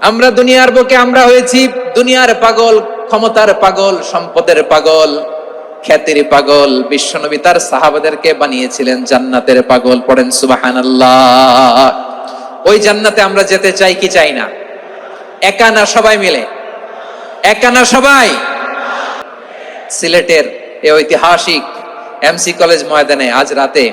আমরা দুনিয়ার বুকে আমরা হয়েছি দুনিয়ার পাগল, ক্ষমতার পাগল, সম্পদের পাগল, খ্যাতির পাগল। বিশ্বনবী তার সাহাবাদেরকে বানিয়েছিলেন জান্নাতের পাগল। পড়েন, সুবাহানাল্লাহ। ওই জান্নাতে আমরা যেতে চাই কি চাই না? একা না সবাই মিলে? একা না সবাই? সিলেটের এই ঐতিহাসিক এমসি কলেজ ময়দানে আজ রাতে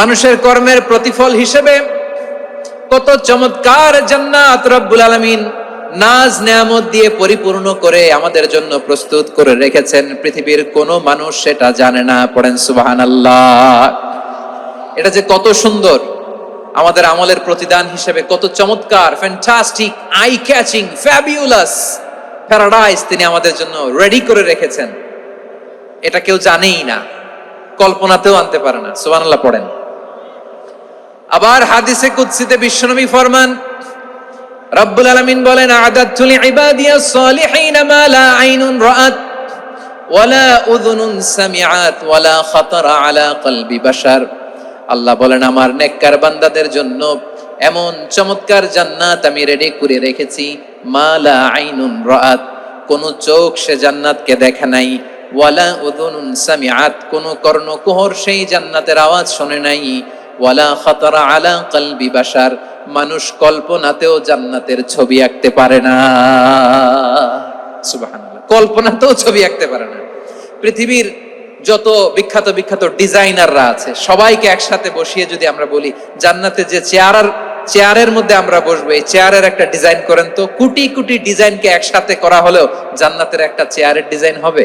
মানুষের কর্মের প্রতিফল হিসেবে কত চমৎকার জান্নাত রব্বুল আলামিন নাজ নেয়ামত দিয়ে পরিপূর্ণ করে আমাদের জন্য প্রস্তুত করে রেখেছেন। পৃথিবীর কোনো মানুষ সেটা জানে না, পড়েন সুবহানাল্লাহ। এটা যে কত সুন্দর, আমাদের আমলের প্রতিদান হিসেবে কত চমৎকার fantastic eye catching fabulous paradise তিনি আমাদের জন্য রেডি করে রেখেছেন। এটা কেউ জানেই না, কল্পনাতেও আনতে পারে না, সুবহানাল্লাহ পড়েন। আবার হাদিসে কুদসিতে বিশ্বনবী ফরমান, রব্বুল আলামিন বলেন আদাতু লিইবাদিয়াস সালিহিন মা লা আইনুন রাআত ওয়ালা উযুনুন সামিআত ওয়ালা খাতারা আলা কলবি বাশার। আল্লাহ বলেন, আমার নেককার বান্দাদের জন্য এমন চমৎকার জান্নাত আমি রেডি করে রেখেছি, মা লা আইনুন রাআত, কোন চোখ সে জান্নাতকে দেখে নাই ওয়ালা উযুনুন সামিআত, কোন কর্ণকুহর সেই জান্নাতের আওয়াজ শুনে নাই। ওয়ালা খাতারা আলা কলবি বাশার, মানুষ কল্পনাতেও জান্নাতের ছবি আঁকতে পারে না। সুবহানাল্লাহ, কল্পনাতেও ছবি আঁকতে পারে না। পৃথিবীর যত বিখ্যাত বিখ্যাত ডিজাইনাররা আছে, সবাইকে একসাথে বসিয়ে যদি আমরা বলি, জান্নাতে যে চেয়ার চেয়ারের মধ্যে আমরা বসবো, এই চেয়ারের একটা ডিজাইন করেন তো, কোটি কোটি ডিজাইনকে একসাথে করা হলেও জান্নাতের একটা চেয়ারের ডিজাইন হবে?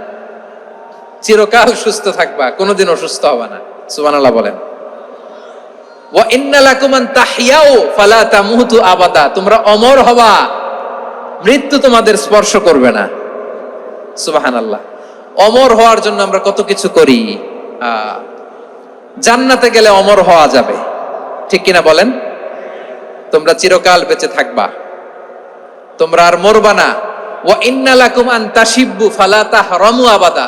চিরকাল সুস্থ থাকবা, কোনোদিন অসুস্থ হবা না। সুবহানাল্লাহ বলেন। ওয়া ইন্না লাকুম আন তাহইয়াও ফালা তামুতু আবাদা। তোমরা অমর হবা, মৃত্যু তোমাদের স্পর্শ করবে না। সুবহানাল্লাহ। অমর হওয়ার জন্য আমরা কত কিছু করি। জান্নাতে গেলে অমর হওয়া যাবে। ঠিক কিনা বলেন? তোমরা চিরকাল বেঁচে থাকবা। তোমরা আর মরবা না। ওয়া ইন্না লাকুম আন তাশিব্বু, ফালা তাহরামু আবাদা।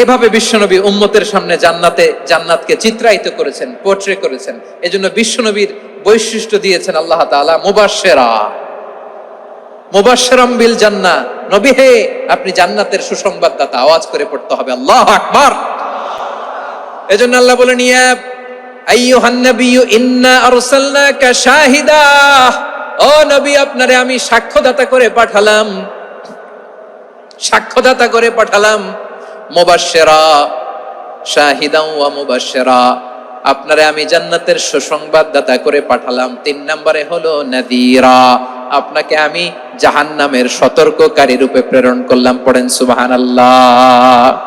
এভাবে বিশ্বনবী উম্মতের সামনে জান্নাতে, জান্নাতকে চিত্রায়িত করেছেন পোর্ট্রে করেছেন। এজন্য বিশ্বনবীর বৈশিষ্ট্য দিয়েছেন আল্লাহ তাআলা, মুবাশশিরা। মুবাশশিরাম বিল জান্নাহ নবী হে, আপনি জান্নাতের সুসংবাদদাতা, আওয়াজ করে পড়তে হবে। আল্লাহু আকবার। এজন্য আল্লাহ বলেন, ইয়া আইয়ুহান নাবিয়্যু, ইন্না আরসালনাকা শাহিদা। ও নবী, আপনারে আমি সাক্ষ্যদাতা করে পাঠালাম। সাক্ষ্যদাতা করে পাঠালাম। মুবাশশিরা, শাহিদাও ওয়া মুবাশশিরা। আপনারে আমি জান্নাতের সুসংবাদদাতা করে পাঠালাম। তিন নম্বরে হলো নাদিরা। আপনাকে আমি জাহান্নামের সতর্ককারী রূপে প্রেরণ করলাম। পড়েন সুবহানাল্লাহ।